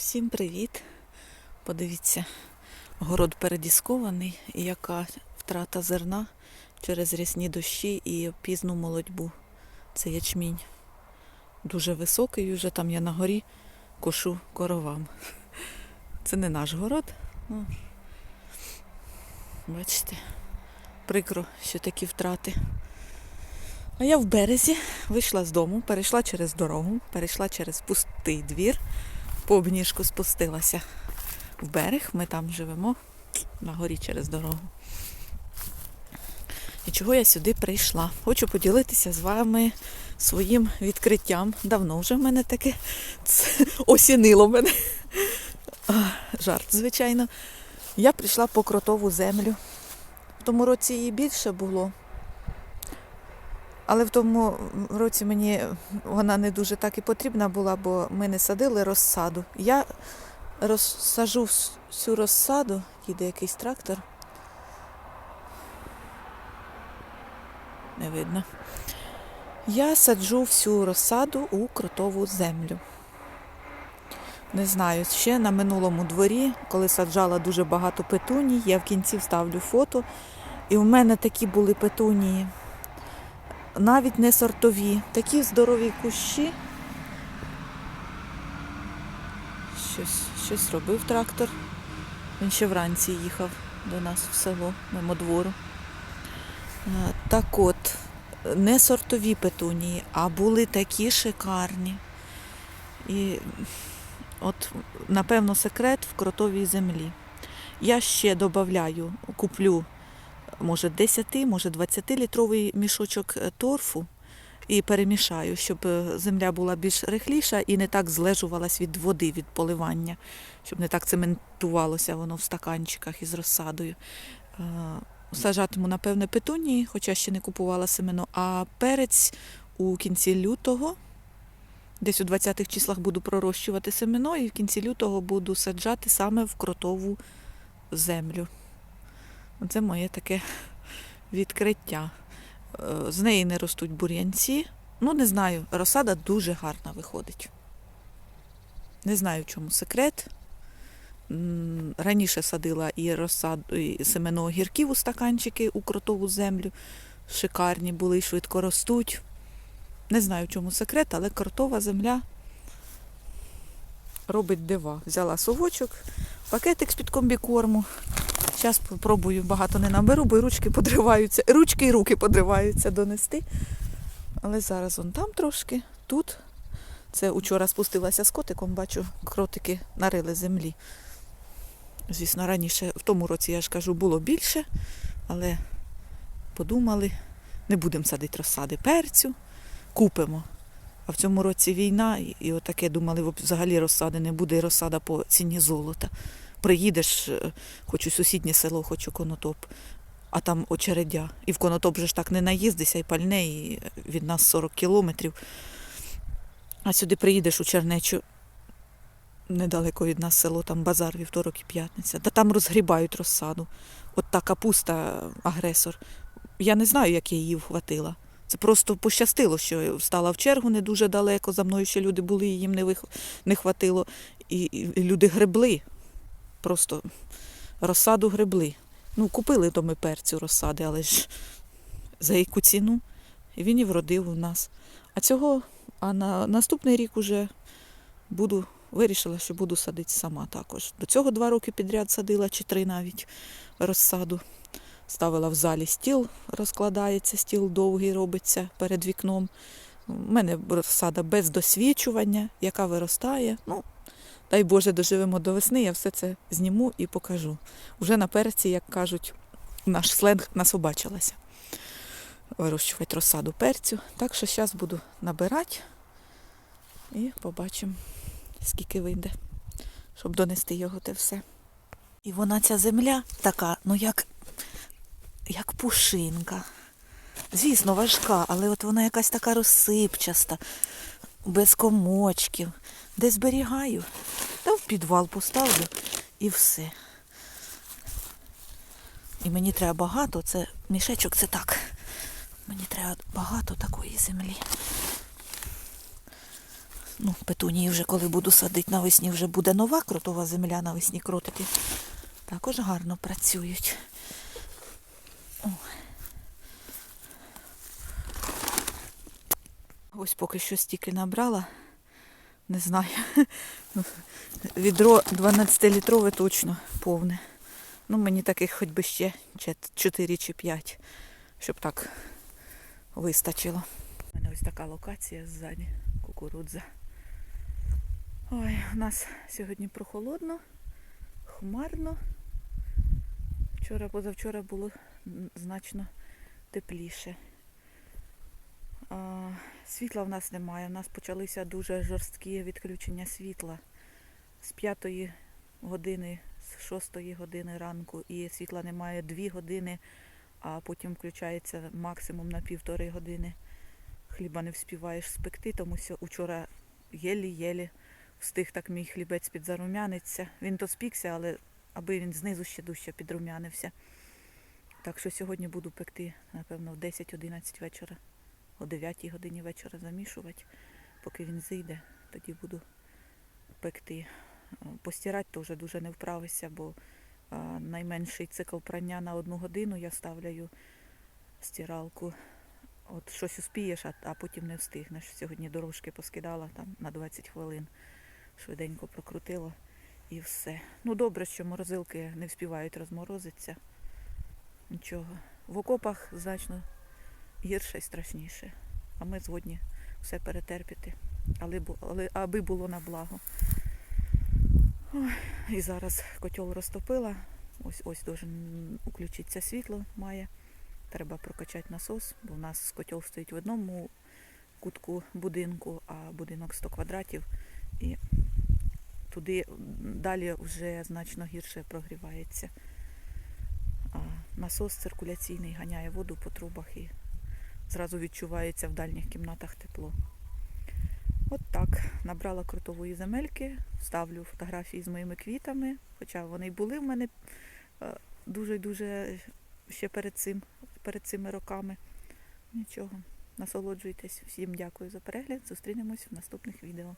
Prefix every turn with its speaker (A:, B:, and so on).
A: Всім привіт! Подивіться, город передіскований, і яка втрата зерна через рясні дощі і пізну молодьбу. Це ячмінь. Дуже високий, вже там я на горі кошу коровам. Це не наш город. Ну, бачите, прикро, що такі втрати. А я в березі вийшла з дому, перейшла через дорогу, перейшла через пустий двір по обніжку спустилася в берег. Ми там живемо на горі через дорогу. І чого я сюди прийшла? Хочу поділитися з вами своїм відкриттям. Давно вже в мене таке це осінило мене. Жарт, звичайно. Я прийшла по кротову землю. В тому році її більше було. Але в тому році мені вона не дуже так і потрібна була, бо ми не садили розсаду. Я розсажу всю розсаду, їде якийсь трактор. Не видно. Я саджу всю розсаду у кротову землю. Не знаю, ще на минулому дворі, коли саджала дуже багато петуній, я в кінці вставлю фото. І в мене такі були петунії навіть не сортові. Такі здорові кущі. Щось, щось робив трактор. Він ще вранці їхав до нас в село, мимо двору. Так от, не сортові петунії, а були такі шикарні. І от, напевно, секрет в кротовій землі. Я ще додаю, куплю може 10, може 20 літровий мішочок е, торфу і перемішаю, щоб е, земля була більш рихліша і не так злежувалась від води, від поливання, щоб не так цементувалося воно в стаканчиках із розсадою. Е, Сажатиму, напевне, петунії, хоча ще не купувала семено, а перець у кінці лютого. Десь у 20-х числах буду пророщувати семено і в кінці лютого буду саджати саме в кротову землю. Це моє таке відкриття. Е, З неї не ростуть бур'янці. Ну, не знаю, розсада дуже гарна виходить. Не знаю, в чому секрет. Раніше садила і розсаду, і семено огірків у стаканчики у кротову землю. Шикарні були і швидко ростуть. Не знаю, в чому секрет, але кротова земля робить дива. Взяла совочок, пакетик з-під комбікорму. Зараз спробую, багато не наберу, бо ручки подриваються. Ручки і руки подриваються донести. Але зараз он там трошки, тут. Це учора спустилася з котиком, бачу, кротики нарили землі. Звісно, раніше, в тому році, я ж кажу, було більше, але подумали, не будемо садити розсади перцю, купимо. А в цьому році війна, і, отаке думали, взагалі розсади не буде, і розсада по ціні золота приїдеш, е, хоч у сусіднє село, хоч у конотоп, а там очередя. І в конотоп же ж так не наїздися, і пальне, і від нас 40 кілометрів. А сюди приїдеш у Чернечу, недалеко від нас село, там базар, вівторок і п'ятниця. Та там розгрібають розсаду. От та капуста агресор. Я не знаю, як я її вхватила. Це просто пощастило, що стала в чергу не дуже далеко. За мною ще люди були, їм не, вих... не хватило. І, і люди гребли. Просто розсаду гребли. Ну, купили то ми перцю розсади, але ж за яку ціну? І він і вродив у нас. А цього, а на наступний рік уже буду, вирішила, що буду садити сама також. До цього два роки підряд садила, чи три навіть розсаду. Ставила в залі стіл, розкладається, стіл довгий робиться перед вікном. У мене розсада без досвідчування, яка виростає. Ну, дай Боже, доживемо до весни, я все це зніму і покажу. Уже на перці, як кажуть, наш сленг насобачилася. Вирощувати розсаду перцю. Так що зараз буду набирати і побачимо, скільки вийде, щоб донести його те все. І вона ця земля така, ну як, як пушинка. Звісно, важка, але от вона якась така розсипчаста, без комочків. Де зберігаю, та в підвал поставлю і все. І мені треба багато, це мішечок це так. Мені треба багато такої землі. Ну, петунії вже коли буду садити навесні, вже буде нова кротова земля, навесні кротики. Також гарно працюють. О. Ось поки що стільки набрала. Не знаю. Відро 12-літрове точно повне. Ну, мені таких хоч би ще 4 чи 5, щоб так вистачило. У мене ось така локація ззаді, кукурудза. Ой, у нас сьогодні прохолодно, хмарно. Вчора, позавчора було значно тепліше. Світла в нас немає. У нас почалися дуже жорсткі відключення світла з 5 години, з 6 години ранку, і світла немає 2 години, а потім включається максимум на півтори години. Хліба не вспіваєш спекти, тому що вчора єлі-єлі встиг так мій хлібець підзарумяниться. Він то спікся, але аби він знизу ще дужче підрумянився. Так що сьогодні буду пекти, напевно, в 10-11 вечора, о 9 годині вечора замішувати. Поки він зійде, тоді буду пекти. Е, Постирати теж дуже не вправися, бо найменший цикл прання на одну годину я ставляю стиралку. От щось успієш, а, а потім не встигнеш. Сьогодні дорожки поскидала там на 20 хвилин. Швиденько прокрутила і все. Ну добре, що морозилки не вспівають розморозитися. Нічого. В окопах значно гірше і страшніше. А ми згодні все перетерпіти. Але, але аби було на благо. Ой, і зараз котел розтопила. Ось ось должен включитися світло має. Треба прокачати насос, бо в нас котел стоїть в одному кутку будинку, а будинок 100 квадратів. І туди далі вже значно гірше прогрівається. А насос циркуляційний ганяє воду по трубах і зразу відчувається в дальніх кімнатах тепло. От так. Набрала крутової земельки, ставлю фотографії з моїми квітами, хоча вони й були в мене дуже-дуже ще перед цим, перед цими роками. Нічого, насолоджуйтесь. Всім дякую за перегляд. Зустрінемось в наступних відео.